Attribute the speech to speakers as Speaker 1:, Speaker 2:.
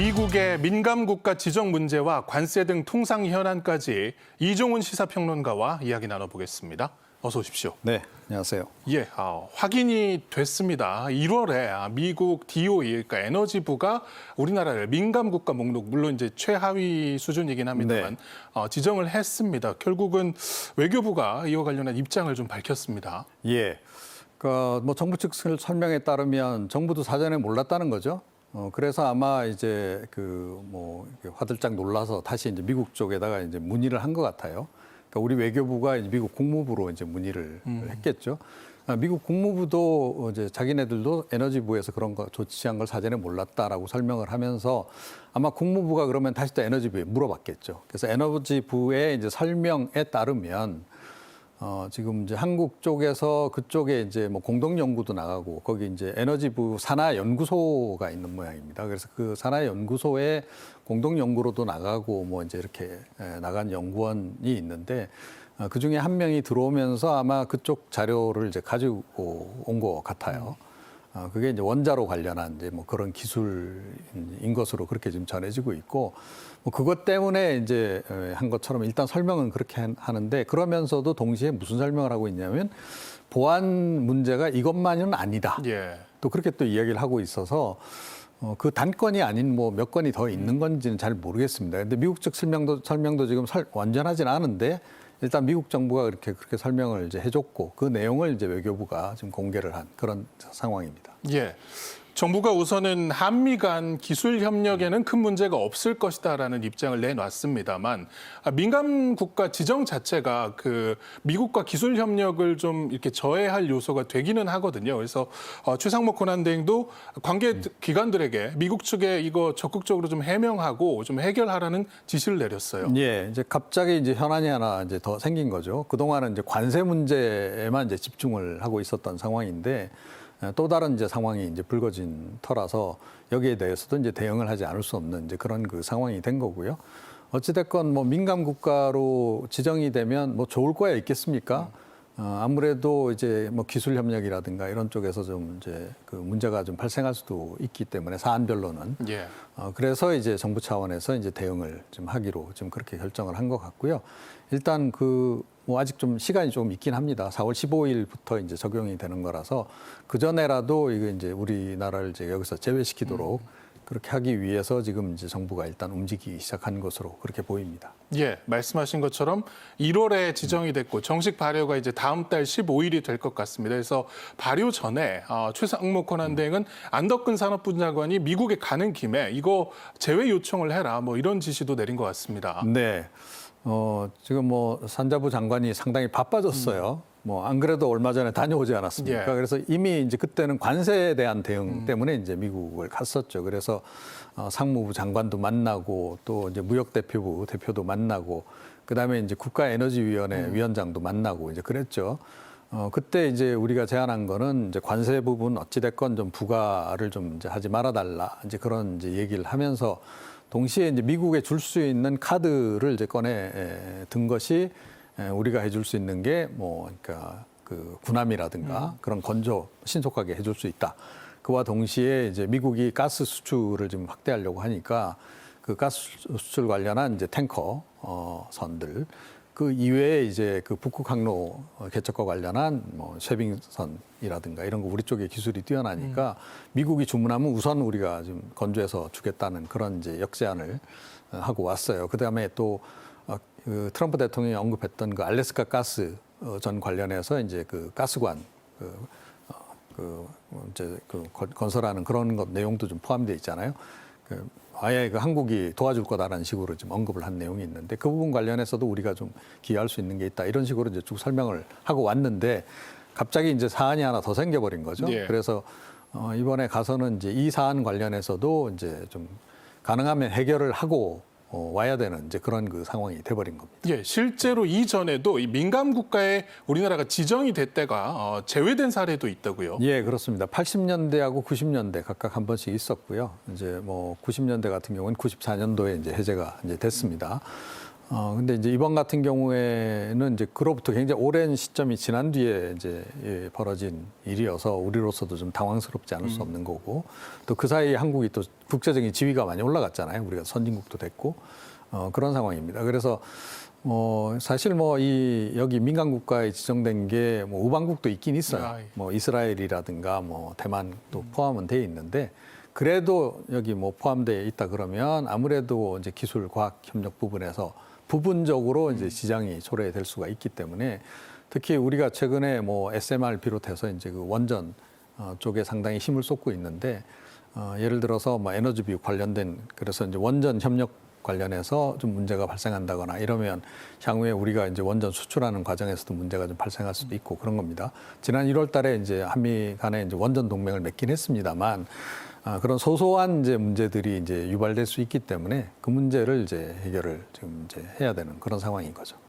Speaker 1: 미국의 민감 국가 지정 문제와 관세 등 통상 현안까지 이종훈 시사평론가와 이야기 나눠보겠습니다. 어서 오십시오.
Speaker 2: 네, 안녕하세요.
Speaker 1: 예, 아, 확인이 됐습니다. 1월에 아, 미국 DOE, 그러니까 에너지부가 우리나라를 민감 국가 목록, 물론 이제 최하위 수준이긴 합니다만
Speaker 2: 네.
Speaker 1: 어, 지정을 했습니다. 결국은 외교부가 이와 관련한 입장을 좀 밝혔습니다.
Speaker 2: 예, 그뭐 정부 측 설명에 따르면 정부도 사전에 몰랐다는 거죠. 어, 그래서 아마 이제 그 뭐 화들짝 놀라서 다시 이제 미국 쪽에다가 이제 문의를 한 것 같아요. 그러니까 우리 외교부가 이제 미국 국무부로 이제 문의를 했겠죠. 아, 미국 국무부도 이제 자기네들도 에너지부에서 그런 거 조치한 걸 사전에 몰랐다라고 설명을 하면서 아마 국무부가 그러면 다시 또 에너지부에 물어봤겠죠. 그래서 에너지부의 이제 설명에 따르면 어, 지금 이제 한국 쪽에서 그쪽에 이제 뭐 공동 연구도 나가고 거기 이제 에너지부 산하 연구소가 있는 모양입니다. 그래서 그 산하 연구소에 공동 연구로도 나가고 뭐 이제 이렇게 에, 나간 연구원이 있는데 어, 그 중에 한 명이 들어오면서 아마 그쪽 자료를 이제 가지고 온 것 같아요. 어, 그게 이제 원자로 관련한 이제 뭐 그런 기술인 것으로 그렇게 지금 전해지고 있고 뭐 그것 때문에 이제 에, 한 것처럼 일단 설명은 그렇게 한- 하는데 그러면서도 동시에 무슨 설명을 하고 있냐면 보안 문제가 이것만은 아니다.
Speaker 1: 예.
Speaker 2: 또 그렇게 또 이야기를 하고 있어서 어, 그 단건이 아닌 뭐 몇 건이 더 있는 건지는 잘 모르겠습니다. 근데 미국 측 설명도 설명도 지금 설, 완전하진 않은데 일단 미국 정부가 그렇게 그렇게 설명을 이제 해줬고 그 내용을 이제 외교부가 지금 공개를 한 그런 상황입니다.
Speaker 1: 예. 정부가 우선은 한미 간 기술 협력에는 큰 문제가 없을 것이다라는 입장을 내놨습니다만 아, 민감 국가 지정 자체가 그 미국과 기술 협력을 좀 이렇게 저해할 요소가 되기는 하거든요. 그래서 어, 최상목 권한대행도 관계 기관들에게 미국 측에 이거 적극적으로 좀 해명하고 좀 해결하라는 지시를 내렸어요.
Speaker 2: 예, 이제 갑자기 이제 현안이 하나 이제 더 생긴 거죠. 그 동안은 이제 관세 문제에만 이제 집중을 하고 있었던 상황인데 에, 또 다른 이제 상황이 이제 불거진 터라서 여기에 대해서도 이제 대응을 하지 않을 수 없는 이제 그런 그 상황이 된 거고요. 어찌됐건 뭐 민감 국가로 지정이 되면 뭐 좋을 거야 있겠습니까? 어, 아무래도 이제 뭐 기술 협력이라든가 이런 쪽에서 좀 이제 그 문제가 좀 발생할 수도 있기 때문에 사안별로는
Speaker 1: 예.
Speaker 2: 어, 그래서 이제 정부 차원에서 이제 대응을 좀 하기로 지금 그렇게 결정을 한 것 같고요. 일단 그 뭐 아직 좀 시간이 좀 있긴 합니다. 4월 15일부터 이제 적용이 되는 거라서 그 전에라도 이거 이제 우리나라를 이제 여기서 제외시키도록 그렇게 하기 위해서 지금 이제 정부가 일단 움직이기 시작한 것으로 그렇게 보입니다.
Speaker 1: 예, 말씀하신 것처럼 1월에 지정이 됐고 정식 발효가 이제 다음 달 15일이 될 것 같습니다. 그래서 발효 전에 어, 최상목 권한대행은 안덕근 산업부 장관이 미국에 가는 김에 이거 제외 요청을 해라 뭐 이런 지시도 내린 것 같습니다.
Speaker 2: 네. 어, 지금 뭐 산자부 장관이 상당히 바빠졌어요. 뭐 안 그래도 얼마 전에 다녀오지 않았습니까?
Speaker 1: 예.
Speaker 2: 그래서 이미 이제 그때는 관세에 대한 대응 때문에 이제 미국을 갔었죠. 그래서 어, 상무부 장관도 만나고 또 이제 무역 대표부 대표도 만나고 그다음에 이제 국가에너지위원회 위원장도 만나고 이제 그랬죠. 어, 그때 이제 우리가 제안한 거는 이제 관세 부분 어찌됐건 좀 부과를 좀 이제 하지 말아달라. 이제 그런 이제 얘기를 하면서 동시에 이제 미국에 줄 수 있는 카드를 이제 꺼내 에, 든 것이 에, 우리가 해줄 수 있는 게 뭐 그러니까 그 군함이라든가 그런 건조 신속하게 해줄 수 있다. 그와 동시에 이제 미국이 가스 수출을 좀 확대하려고 하니까 그 가스 수출 관련한 이제 탱커 어, 선들 그 이외에 이제 그 북극 항로 어, 개척과 관련한 뭐 쉐빙선이라든가 이런 거 우리 쪽에 기술이 뛰어나니까 미국이 주문하면 우선 우리가 좀 건조해서 주겠다는 그런 이제 역제안을 어, 하고 왔어요. 그 다음에 또 어, 그 트럼프 대통령이 언급했던 그 알래스카 가스 어, 전 관련해서 이제 그 가스관 그, 어, 그 어, 이제 그 건- 건설하는 그런 것 내용도 좀 포함되어 있잖아요. 그 아예 그 한국이 도와줄 거다라는 식으로 좀 언급을 한 내용이 있는데 그 부분 관련해서도 우리가 좀 기여할 수 있는 게 있다 이런 식으로 이제 쭉 설명을 하고 왔는데 갑자기 이제 사안이 하나 더 생겨버린 거죠.
Speaker 1: 예.
Speaker 2: 그래서 어, 이번에 가서는 이제 이 사안 관련해서도 이제 좀 가능하면 해결을 하고 어, 와야 되는 이제 그런 그 상황이 돼버린 겁니다.
Speaker 1: 예, 실제로 이전에도 이 민감 국가에 우리나라가 지정이 될 때가 어, 제외된 사례도 있다고요.
Speaker 2: 예, 그렇습니다. 80년대하고 90년대 각각 한 번씩 있었고요. 이제 뭐 90년대 같은 경우는 94년도에 이제 해제가 이제 됐습니다. 어 근데 이제 이번 같은 경우에는 이제 그로부터 굉장히 오랜 시점이 지난 뒤에 이제 예, 벌어진 일이어서 우리로서도 좀 당황스럽지 않을 수 없는 거고 또 그 사이 에 한국이 또 국제적인 지위가 많이 올라갔잖아요. 우리가 선진국도 됐고 어 그런 상황입니다. 그래서 뭐 사실 뭐 이 여기 민간 국가에 지정된 게 뭐 우방국도 있긴 있어요.
Speaker 1: 아, 예.
Speaker 2: 뭐 이스라엘이라든가 뭐 대만도 포함은 돼 있는데 그래도 여기 뭐 포함되어 있다 그러면 아무래도 이제 기술 과학 협력 부분에서 부분적으로 이제 지장이 초래될 수가 있기 때문에 특히 우리가 최근에 뭐 SMR 비롯해서 이제 그 원전 어, 쪽에 상당히 힘을 쏟고 있는데 어, 예를 들어서 뭐 에너지 비육 관련된 그래서 이제 원전 협력 관련해서 좀 문제가 발생한다거나 이러면 향후에 우리가 이제 원전 수출하는 과정에서도 문제가 좀 발생할 수도 있고 그런 겁니다. 지난 1월 달에 이제 한미 간에 이제 원전 동맹을 맺긴 했습니다만 아, 그런 소소한 이제 문제들이 이제 유발될 수 있기 때문에 그 문제를 이제 해결을 지금 이제 해야 되는 그런 상황인 거죠.